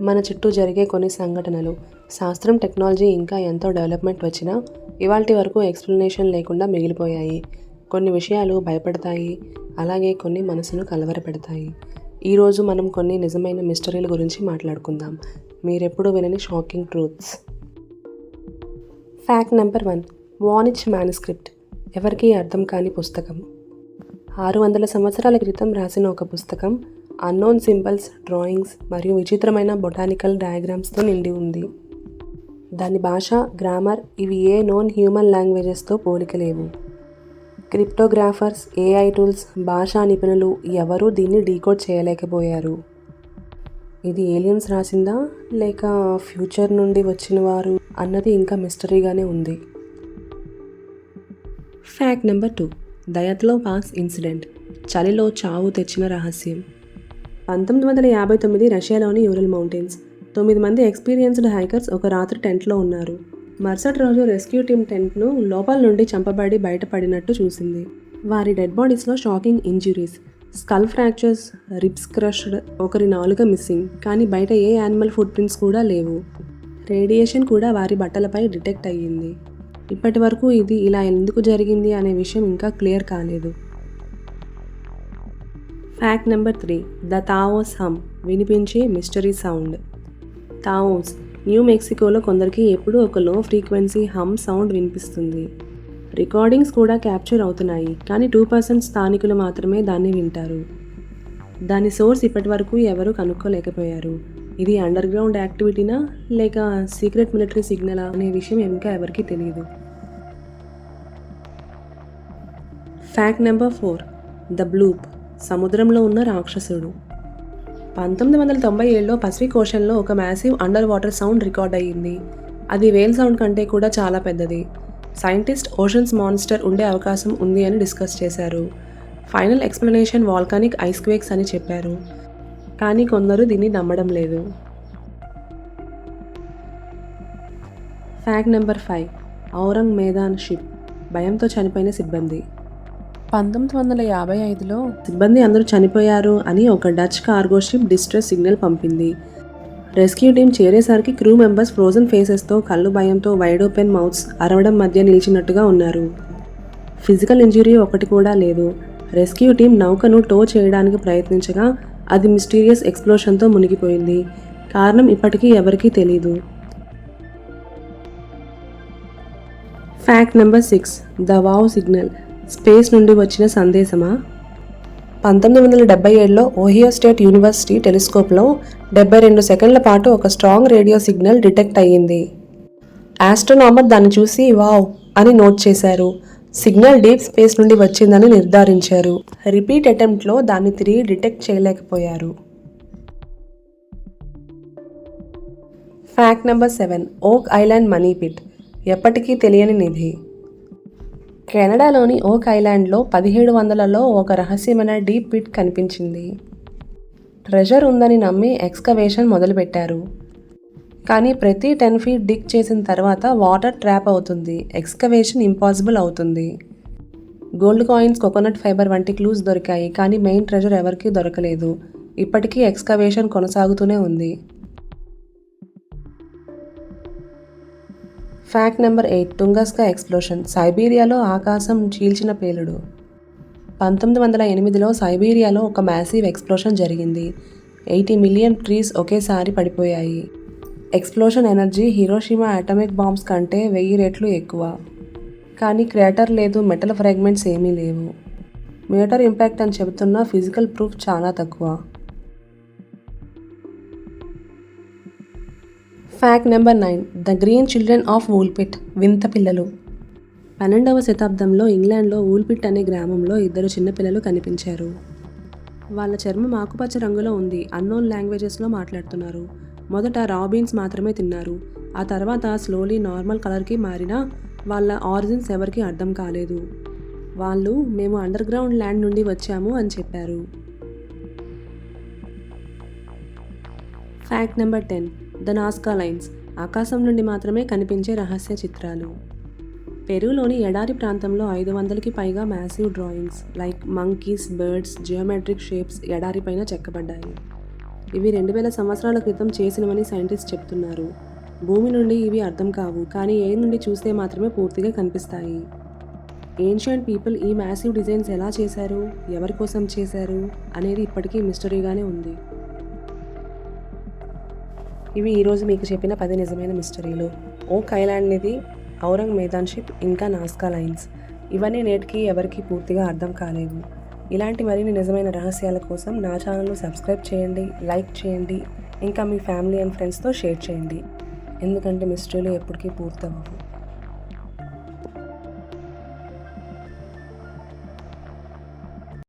మన చుట్టూ జరిగే కొన్ని సంఘటనలు. శాస్త్రం టెక్నాలజీ ఇంకా ఎంతో డెవలప్మెంట్ వచ్చినా ఇవాల్టి వరకు ఎక్స్ప్లెనేషన్ లేకుండా మిగిలిపోయాయి. కొన్ని విషయాలు భయపడతాయి. అలాగే కొన్ని మనసును కలవరపెడతాయి. ఈరోజు మనం కొన్ని నిజమైన మిస్టరీల గురించి మాట్లాడుకుందాం. మీరెప్పుడు వినని shocking truths. Fact number one. Voynich manuscript ఎవరికీ అర్థం కాని పుస్తకం. ఆరు వందల సంవత్సరాల క్రితం రాసిన ఒక పుస్తకం. అన్నోన్ సింబల్స్ డ్రాయింగ్స్ మరియు విచిత్రమైన బొటానికల్ డయాగ్రామ్స్తో నిండి ఉంది. దాని భాష గ్రామర్ ఇవి ఏ నోన్ హ్యూమన్ లాంగ్వేజెస్తో పోలికలేవు క్రిప్టోగ్రాఫర్స్ ఏఐ టూల్స్ భాషా నిపుణులు ఎవరూ దీన్ని డీకోడ్ చేయలేకపోయారు. ఇది ఏలియన్స్ రాసిందా? లేక ఫ్యూచర్ నుండి వచ్చిన వారు అన్నది ఇంకా మిస్టరీగానే ఉంది. Fact number two Dyatlov pass incident చలిలో చావు తెచ్చిన రహస్యం. పంతొమ్మిది వందల యాభై తొమ్మిది రష్యాలోని యూరల్ మౌంటైన్స్. తొమ్మిది మంది ఎక్స్పీరియన్స్డ్ హైకర్స్ ఒక రాత్రి టెంట్లో ఉన్నారు. మరుసటి రోజు రెస్క్యూ టీమ్ టెంట్ను లోపల నుండి చంపబడి బయటపడినట్టు చూసింది. వారి dead బాడీస్లో shocking injuries skull fractures ribs crushed ఒకరి నాలుక మిస్సింగ్ కానీ బయట ఏ యానిమల్ ఫుట్ ప్రింట్స్ కూడా లేవు. రేడియేషన్ కూడా వారి బట్టలపై డిటెక్ట్ అయ్యింది. ఇప్పటి వరకు ఇది ఇలా ఎందుకు జరిగింది అనే విషయం ఇంకా క్లియర్ కాలేదు. Fact number three the Taos hum వినిపించే మిస్టరీ సౌండ్ తావోస్ న్యూ మెక్సికోలో కొందరికి ఎప్పుడూ ఒక లో ఫ్రీక్వెన్సీ హమ్ సౌండ్ వినిపిస్తుంది. రికార్డింగ్స్ కూడా క్యాప్చర్ అవుతున్నాయి కానీ టూ పర్సెంట్ స్థానికులు మాత్రమే దాన్ని వింటారు. దాని సోర్స్ ఇప్పటి వరకు ఎవరూ కనుక్కోలేకపోయారు. ఇది అండర్ గ్రౌండ్ యాక్టివిటీనా లేక సీక్రెట్ మిలిటరీ సిగ్నలా అనే విషయం ఇంకా ఎవరికీ తెలియదు fact number four the bloop సముద్రంలో ఉన్న రాక్షసుడు. పంతొమ్మిది వందల తొంభై ఏడులో పసిఫిక్ ఓషన్లో ఒక massive under water sound record అయ్యింది. అది వేల్ సౌండ్ కంటే కూడా చాలా పెద్దది. సైంటిస్ట్ ఓషన్స్ మాన్స్టర్ ఉండే అవకాశం ఉంది అని డిస్కస్ చేశారు. Final explanation volcanic ice quakes అని చెప్పారు. కానీ కొందరు దీన్ని నమ్మడం లేదు. Fact number five. Ourang Medan ship. భయంతో చనిపోయిన సిబ్బంది. పంతొమ్మిది వందల యాభై ఐదులో సిబ్బంది అందరూ చనిపోయారు అని ఒక Dutch cargo ship distress signal పంపింది. రెస్క్యూ టీం చేరేసరికి క్రూ మెంబర్స్ ఫ్రోజన్ ఫేసెస్తో కళ్ళు భయంతో వైడ్ ఓపెన్ మౌత్స్ అరవడం మధ్య నిలిచినట్టుగా ఉన్నారు. ఫిజికల్ ఇంజురీ ఒకటి కూడా లేదు. రెస్క్యూ టీం నౌకను టో చేయడానికి ప్రయత్నించగా అది మిస్టీరియస్ ఎక్స్ప్లోషన్తో మునిగిపోయింది. కారణం ఇప్పటికీ ఎవరికీ తెలీదు. Fact number six the wow signal. Space నుండి వచ్చిన సందేశమా? పంతొమ్మిది వందల డెబ్బై ఏడులో ఓహియో స్టేట్ యూనివర్సిటీ టెలిస్కోప్లో డెబ్బై రెండు సెకండ్ల పాటు ఒక స్ట్రాంగ్ రేడియో సిగ్నల్ డిటెక్ట్ అయ్యింది. ఆస్ట్రోనామర్ దాన్ని చూసి వావ్ అని నోట్ చేశారు. సిగ్నల్ డీప్ స్పేస్ నుండి వచ్చిందని నిర్ధారించారు. రిపీట్ అటెంప్ట్లో దాన్ని తిరిగి డిటెక్ట్ చేయలేకపోయారు. Fact number seven Oak Island money pit. ఎప్పటికీ తెలియని నిధి. కెనడాలోని ఓక్ ఐలాండ్లో పదిహేడు వందలలో ఒక రహస్యమైన డీప్ పిట్ కనిపించింది. ట్రెజర్ ఉందని నమ్మి ఎక్స్కవేషన్ మొదలుపెట్టారు. కానీ ప్రతి టెన్ ఫీట్ డిగ్ చేసిన తర్వాత వాటర్ ట్రాప్ అవుతుంది. ఎక్స్కవేషన్ ఇంపాసిబుల్ అవుతుంది. గోల్డ్ కాయిన్స్ కోకోనట్ ఫైబర్ వంటి క్లూస్ దొరికాయి. కానీ మెయిన్ ట్రెజర్ ఎవరికీ దొరకలేదు. ఇప్పటికీ ఎక్స్కవేషన్ కొనసాగుతూనే ఉంది. Fact number eight Tunguska explosion. సైబీరియాలో ఆకాశం చీల్చిన పేలుడు. పంతొమ్మిది వందల ఎనిమిదిలో సైబీరియాలో ఒక మ్యాసివ్ ఎక్స్ప్లోషన్ జరిగింది. ఎయిటీ మిలియన్ ట్రీస్ ఒకేసారి పడిపోయాయి. Explosion energy Hiroshima atomic bombs కంటే వెయ్యి రెట్లు ఎక్కువ. కానీ క్రేటర్ లేదు మెటల్ ఫ్రాగ్మెంట్స్ ఏమీ లేవు. మేటర్ ఇంపాక్ట్ అని చెబుతున్న ఫిజికల్ ప్రూఫ్ చాలా తక్కువ. Fact number nine the green children of Woolpit వింత పిల్లలు. పన్నెండవ శతాబ్దంలో ఇంగ్లాండ్లో ఊల్పిట్ అనే గ్రామంలో ఇద్దరు చిన్నపిల్లలు కనిపించారు. వాళ్ళ చర్మం ఆకుపచ్చ రంగులో ఉంది. అన్నోన్ లాంగ్వేజెస్లో మాట్లాడుతున్నారు. మొదట రాబిన్స్ మాత్రమే తిన్నారు. ఆ తర్వాత స్లోలీ నార్మల్ కలర్కి మారినా వాళ్ళ ఆరిజిన్స్ ఎవరికీ అర్థం కాలేదు. వాళ్ళు మేము అండర్ గ్రౌండ్ ల్యాండ్ నుండి వచ్చాము అని చెప్పారు. Fact number ten the Nazca lines ఆకాశం నుండి మాత్రమే కనిపించే రహస్య చిత్రాలు. పెరూలోని ఎడారి ప్రాంతంలో ఐదు వందలకి పైగా massive drawings like monkeys birds geometric shapes ఎడారిపైన చెక్కబడ్డాయి. ఇవి రెండు వేల సంవత్సరాల క్రితం చేసినవని సైంటిస్ట్ చెప్తున్నారు. భూమి నుండి ఇవి అర్థం కావు కానీ ఏ నుండి చూస్తే మాత్రమే పూర్తిగా కనిపిస్తాయి. ఏన్షియంట్ పీపుల్ ఈ మ్యాసివ్ డిజైన్స్ ఎలా చేశారు ఎవరి కోసం చేశారు అనేది ఇప్పటికీ మిస్టరీగానే ఉంది. ఇవి ఈరోజు మీకు చెప్పిన పది నిజమైన మిస్టరీలు ఓక్ నిధి ఔరంగ్ మెదాన్షిప్ ఇంకా నాస్కా లైన్స్. ఇవన్నీ నేటికి ఎవరికి పూర్తిగా అర్థం కాలేదు. ఇలాంటి మరిన్ని నిజమైన రహస్యాల కోసం నా ఛానల్ను సబ్స్క్రైబ్ చేయండి లైక్ చేయండి ఇంకా మీ ఫ్యామిలీ అండ్ ఫ్రెండ్స్తో షేర్ చేయండి. ఎందుకంటే మిస్టరీలు ఎప్పటికీ పూర్తవ్వవు.